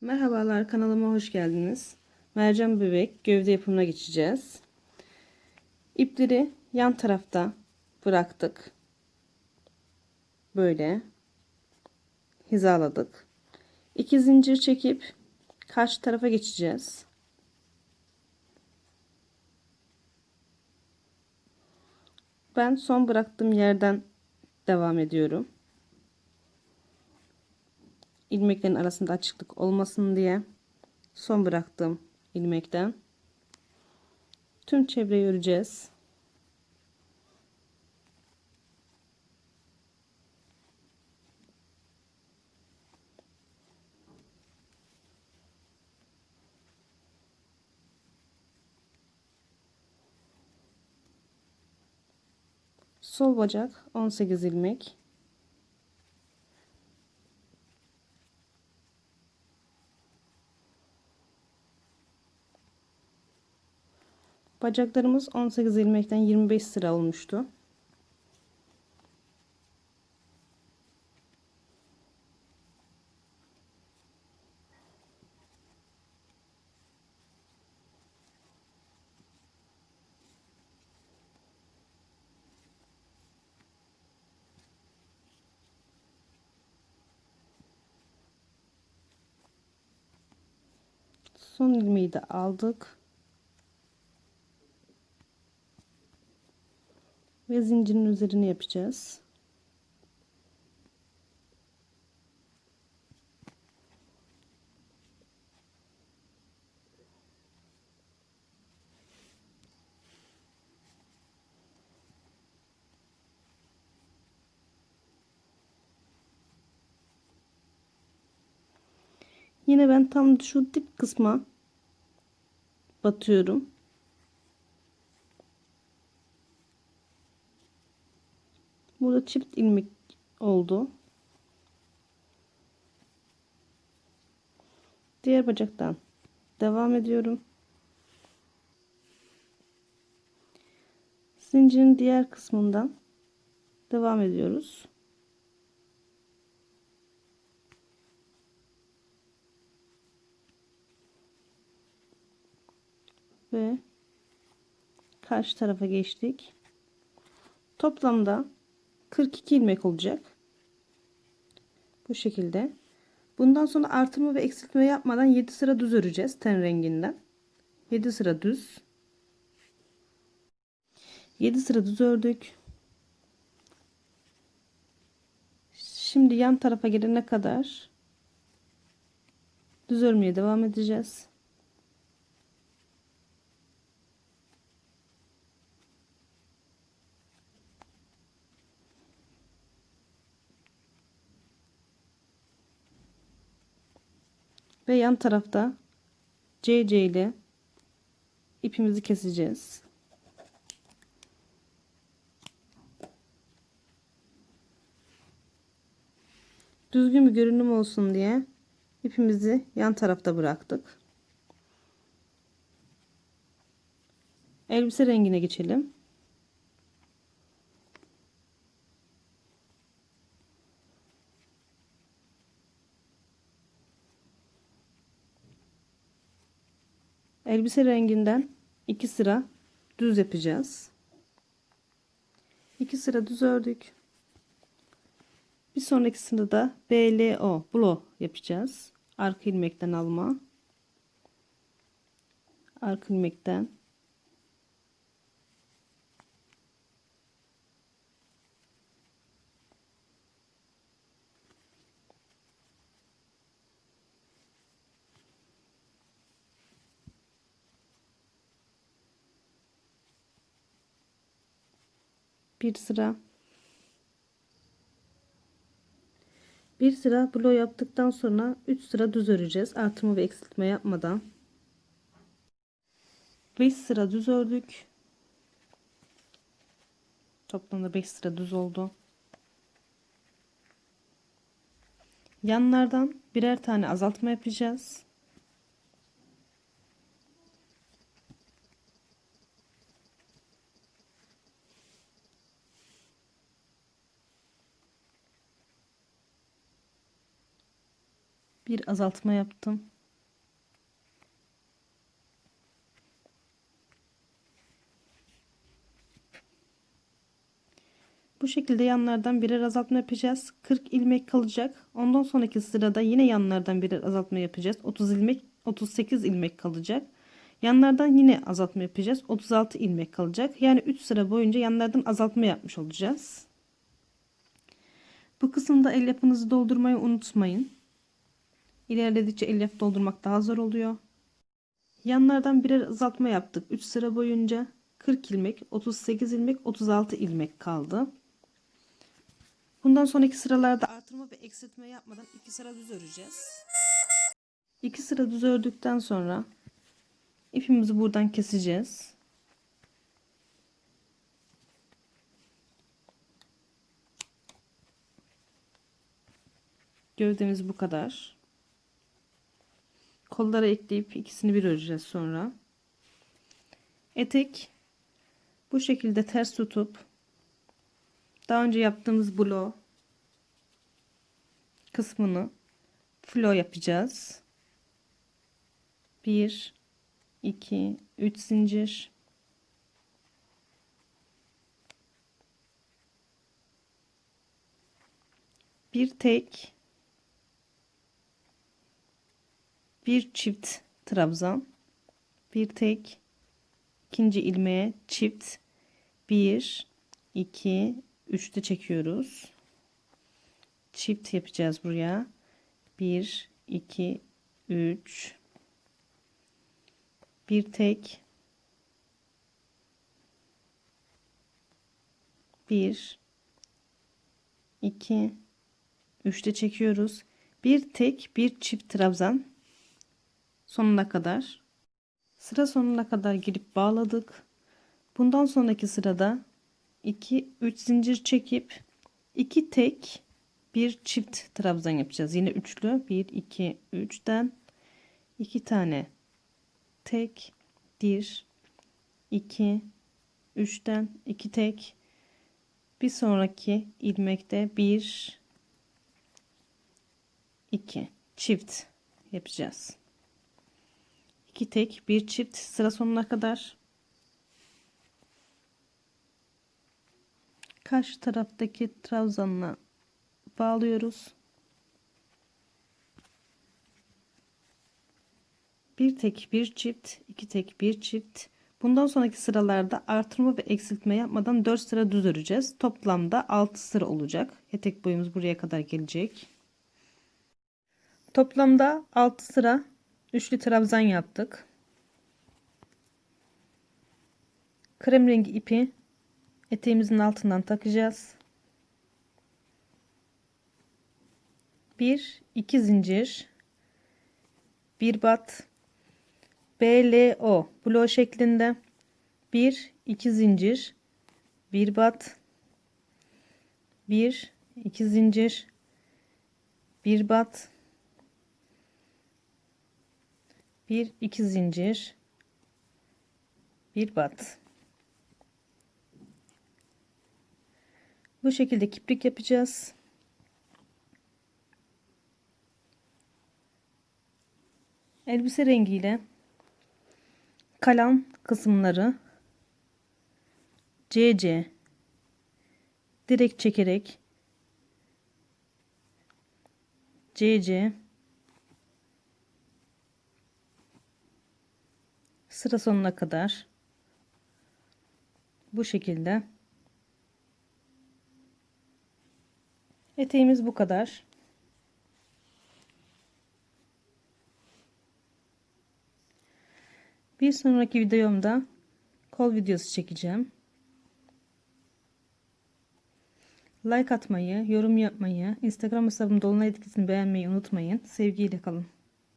Merhabalar kanalıma hoş geldiniz. Mercan bebek gövde yapımına geçeceğiz. İpleri yan tarafta bıraktık. Böyle hizaladık. İki zincir çekip karşı tarafa geçeceğiz. Ben son bıraktığım yerden devam ediyorum. İlmeklerin arasında açıklık olmasın diye son bıraktığım ilmekten tüm çevreyi öreceğiz. Sol bacak 18 ilmek. Bacaklarımız 18 ilmekten 25 sıra olmuştu. Son ilmeği de aldık. Ve zincirin üzerine yapacağız. Yine ben tam şu dip kısma batıyorum. Burada çift ilmek oldu. Diğer bacaktan devam ediyorum. Zincirin diğer kısmından devam ediyoruz. Ve karşı tarafa geçtik. Toplamda 42 ilmek olacak. Bu şekilde. Bundan sonra artırma ve eksiltme yapmadan 7 sıra düz öreceğiz ten renginden. 7 sıra düz. 7 sıra düz ördük. Şimdi yan tarafa gelene kadar düz örmeye devam edeceğiz. Ve yan tarafta CC ile ipimizi keseceğiz. Düzgün bir görünüm olsun diye ipimizi yan tarafta bıraktık. Elbise rengine geçelim. Elbise renginden iki sıra düz yapacağız. İki sıra düz ördük. Bir sonraki sırada BLO blo yapacağız. Arka ilmekten alma. Arka ilmekten bir sıra. Bir sıra blow yaptıktan sonra 3 sıra düz öreceğiz. Artırma ve eksiltme yapmadan. 5 sıra düz ördük. Toplamda 5 sıra düz oldu. Yanlardan birer tane azaltma yapacağız Bir azaltma yaptım. Bu şekilde yanlardan birer azaltma yapacağız. 40 ilmek kalacak. Ondan sonraki sırada yine yanlardan birer azaltma yapacağız. 30 ilmek 38 ilmek kalacak. Yanlardan yine azaltma yapacağız. 36 ilmek kalacak. Yani 3 sıra boyunca yanlardan azaltma yapmış olacağız. Bu kısımda elyafınızı doldurmayı unutmayın. İlerledikçe elyaf doldurmak daha zor oluyor. Yanlardan birer azaltma yaptık. 3 sıra boyunca 40 ilmek, 38 ilmek, 36 ilmek kaldı. Bundan sonraki sıralarda artırma ve eksiltme yapmadan 2 sıra düz öreceğiz. 2 sıra düz ördükten sonra ipimizi buradan keseceğiz. Gövdemiz bu kadar. Kollara ekleyip ikisini bir öreceğiz sonra. Etek bu şekilde ters tutup daha önce yaptığımız bloğ kısmını flo yapacağız. 1 2 3 zincir bir tek bir çift trabzan bir tek ikinci ilmeğe çift. 1 2 3'te çekiyoruz. Çift yapacağız buraya. 1 2 3 bir tek. 1 2 3'te çekiyoruz. Bir tek bir çift trabzan sonuna kadar. Sıra sonuna kadar girip bağladık. Bundan sonraki sırada 2 3 zincir çekip 2 tek bir çift trabzan yapacağız. Yine üçlü. 1 2 3'ten 2 tane tek 1 2 3'ten 2 tek. Bir sonraki ilmekte 1 2 çift yapacağız 2 tek bir çift sıra sonuna kadar. Karşı taraftaki trabzanla bağlıyoruz. Bir tek bir çift iki tek bir çift. Bundan sonraki sıralarda artırma ve eksiltme yapmadan 4 sıra düz öreceğiz. Toplamda 6 sıra olacak. Etek boyumuz buraya kadar gelecek. Toplamda 6 sıra üçlü trabzan yaptık. Krem rengi ipi eteğimizin altından takacağız. 1 2 zincir. Bir bat. BLO bloğ şeklinde. 1 2 zincir. Bir bat. 1 2 zincir. Bir bat 1 2 zincir. Bir bat. Bu şekilde kiprik yapacağız. Elbise rengiyle kalan kısımları CC direkt çekerek CC sıra sonuna kadar bu şekilde eteğimiz bu kadar Bir sonraki videomda kol videosu çekeceğim. Like atmayı, yorum yapmayı, Instagram hesabım Dolunay etkisini beğenmeyi unutmayın. Sevgiyle kalın.